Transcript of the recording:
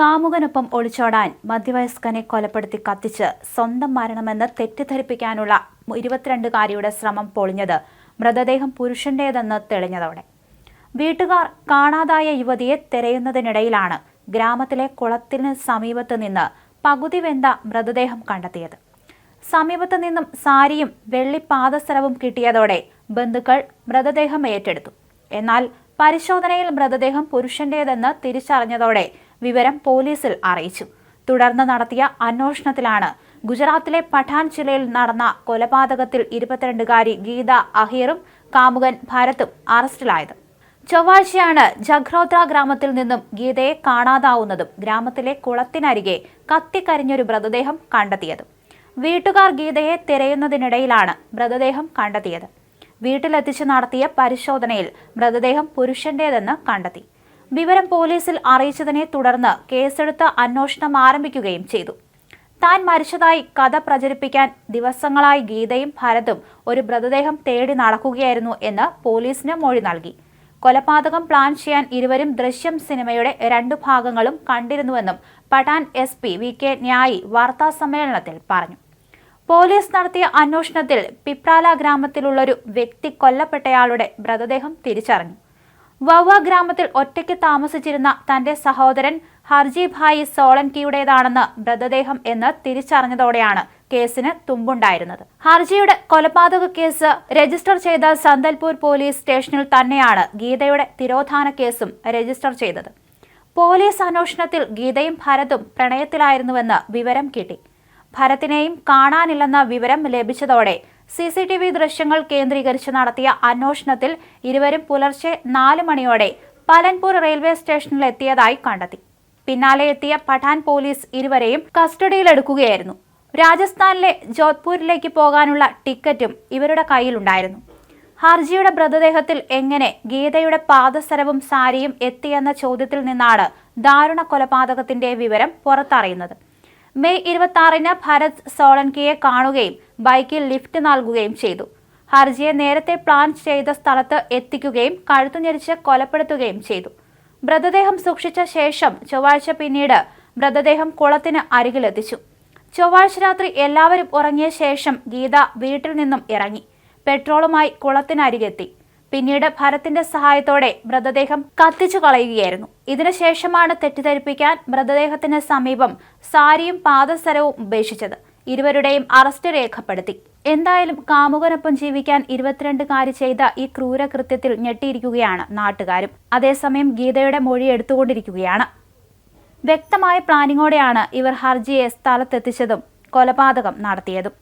കാമുകനൊപ്പം ഒളിച്ചോടാൻ മധ്യവയസ്കനെ കൊലപ്പെടുത്തി കത്തിച്ച് സ്വന്തം മരണമെന്ന് തെറ്റിദ്ധരിപ്പിക്കാനുള്ള ഇരുപത്തിരണ്ടുകാരിയുടെ ശ്രമം പൊളിഞ്ഞത് മൃതദേഹം പുരുഷന്റേതെന്ന് തെളിഞ്ഞതോടെ. വീട്ടുകാർ കാണാതായ യുവതിയെ തിരയുന്നതിനിടയിലാണ് ഗ്രാമത്തിലെ കുളത്തിന് സമീപത്ത് നിന്ന് പകുതി വെന്ത മൃതദേഹം കണ്ടെത്തിയത്. സമീപത്ത് നിന്നും സാരിയും വെള്ളി പാദസരവും കിട്ടിയതോടെ ബന്ധുക്കൾ മൃതദേഹം ഏറ്റെടുത്തു. എന്നാൽ പരിശോധനയിൽ മൃതദേഹം പുരുഷന്റേതെന്ന് തിരിച്ചറിഞ്ഞതോടെ വിവരം പോലീസിൽ അറിയിച്ചു. തുടർന്ന് നടത്തിയ അന്വേഷണത്തിലാണ് ഗുജറാത്തിലെ പഠാൻ ജില്ലയിൽ നടന്ന കൊലപാതകത്തിൽ ഇരുപത്തിരണ്ടുകാരി ഗീത അഹീറും കാമുകൻ ഭരത്തും അറസ്റ്റിലായത്. ചൊവ്വാഴ്ചയാണ് ജഖ്രോത്ര ഗ്രാമത്തിൽ നിന്നും ഗീതയെ കാണാതാവുന്നതും ഗ്രാമത്തിലെ കുളത്തിനരികെ കത്തിക്കരിഞ്ഞൊരു മൃതദേഹം കണ്ടെത്തിയതും. വീട്ടുകാർ ഗീതയെ തിരയുന്നതിനിടയിലാണ് മൃതദേഹം കണ്ടെത്തിയത്. വീട്ടിലെത്തിച്ച് നടത്തിയ പരിശോധനയിൽ മൃതദേഹം പുരുഷന്റേതെന്ന് കണ്ടെത്തി. വിവരം പോലീസിൽ അറിയിച്ചതിനെ തുടർന്ന് കേസെടുത്ത് അന്വേഷണം ആരംഭിക്കുകയും ചെയ്തു. താൻ മരിച്ചതായി കഥ പ്രചരിപ്പിക്കാൻ ദിവസങ്ങളായി ഗീതയും ഭരതും ഒരു മൃതദേഹം തേടി നടക്കുകയായിരുന്നു എന്ന് പോലീസിന് മൊഴി നൽകി. കൊലപാതകം പ്ലാൻ ചെയ്യാൻ ഇരുവരും ദൃശ്യം സിനിമയുടെ രണ്ടു ഭാഗങ്ങളും കണ്ടിരുന്നുവെന്നും Pathan S P V K ന്യായി വാർത്താസമ്മേളനത്തിൽ പറഞ്ഞു. പോലീസ് നടത്തിയ അന്വേഷണത്തിൽ പിപ്രാല ഗ്രാമത്തിലുള്ളൊരു വ്യക്തി കൊല്ലപ്പെട്ടയാളുടെ മൃതദേഹം തിരിച്ചറിഞ്ഞു. വവ ഗ്രാമത്തിൽ ഒറ്റയ്ക്ക് താമസിച്ചിരുന്ന തന്റെ സഹോദരൻ ഹർജി ഭായി സോളൻകിയുടേതാണെന്ന് മൃതദേഹം എന്ന് തിരിച്ചറിഞ്ഞതോടെയാണ് കേസിന് തുമ്പുണ്ടായിരുന്നത്. ഹർജിയുടെ കൊലപാതക കേസ് രജിസ്റ്റർ ചെയ്ത സന്തൽപൂർ പോലീസ് സ്റ്റേഷനിൽ തന്നെയാണ് ഗീതയുടെ തിരോധാന കേസും രജിസ്റ്റർ ചെയ്തത്. പോലീസ് അന്വേഷണത്തിൽ ഗീതയും ഭരതും പ്രണയത്തിലായിരുന്നുവെന്ന് വിവരം കിട്ടി. ഭരത്തിനെയും കാണാനില്ലെന്ന വിവരം ലഭിച്ചതോടെ സി സി ടി വി ദൃശ്യങ്ങൾ കേന്ദ്രീകരിച്ച് നടത്തിയ അന്വേഷണത്തിൽ ഇരുവരും പുലർച്ചെ നാല് മണിയോടെ പലൻപൂർ റെയിൽവേ സ്റ്റേഷനിൽ എത്തിയതായി കണ്ടെത്തി. പിന്നാലെ എത്തിയ പഠാൻ പോലീസ് ഇരുവരെയും കസ്റ്റഡിയിലെടുക്കുകയായിരുന്നു. രാജസ്ഥാനിലെ ജോധ്പൂരിലേക്ക് പോകാനുള്ള ടിക്കറ്റും ഇവരുടെ കയ്യിലുണ്ടായിരുന്നു. ഹർജിയുടെ മൃതദേഹത്തിൽ എങ്ങനെ ഗീതയുടെ പാദസരവും സാരിയും എത്തിയെന്ന ചോദ്യത്തിൽ നിന്നാണ് ദാരുണ കൊലപാതകത്തിന്റെ വിവരം പുറത്തറിയുന്നത്. മെയ് ഇരുപത്തി ആറിന് ഭരത് സോളൻകിയെ കാണുകയും ബൈക്കിൽ ലിഫ്റ്റ് നൽകുകയും ചെയ്തു. ഹർജിയെ നേരത്തെ പ്ലാൻ ചെയ്ത സ്ഥലത്ത് എത്തിക്കുകയും കഴുത്തുഞെരിച്ച് കൊലപ്പെടുത്തുകയും ചെയ്തു. മൃതദേഹം സൂക്ഷിച്ച ശേഷം ചൊവ്വാഴ്ച പിന്നീട് മൃതദേഹം കുളത്തിന് അരികിലെത്തിച്ചു ചൊവ്വാഴ്ച രാത്രി എല്ലാവരും ഉറങ്ങിയ ശേഷം ഗീത വീട്ടിൽ നിന്നും ഇറങ്ങി. പെട്രോളുമായി കുളത്തിനരികെത്തി. പിന്നീട് ഭരത്തിന്റെ സഹായത്തോടെ മൃതദേഹം കത്തിച്ചു കളയുകയായിരുന്നു. ഇതിനുശേഷമാണ് തെറ്റിദ്ധരിപ്പിക്കാൻ മൃതദേഹത്തിന് സമീപം സാരിയും പാദസരവും ഉപേക്ഷിച്ചത്. ഇരുവരുടെയും അറസ്റ്റ് രേഖപ്പെടുത്തി. എന്തായാലും കാമുകനൊപ്പം ജീവിക്കാൻ ഇരുപത്തിരണ്ടുകാരി ചെയ്ത ഈ ക്രൂരകൃത്യത്തിൽ ഞെട്ടിയിരിക്കുകയാണ് നാട്ടുകാരും. അതേസമയം ഗീതയുടെ മൊഴി എടുത്തുകൊണ്ടിരിക്കുകയാണ്. വ്യക്തമായ പ്ലാനിങ്ങോടെയാണ് ഇവർ ഹർജിയെ സ്ഥലത്തെത്തിച്ചതും കൊലപാതകം നടത്തിയതും.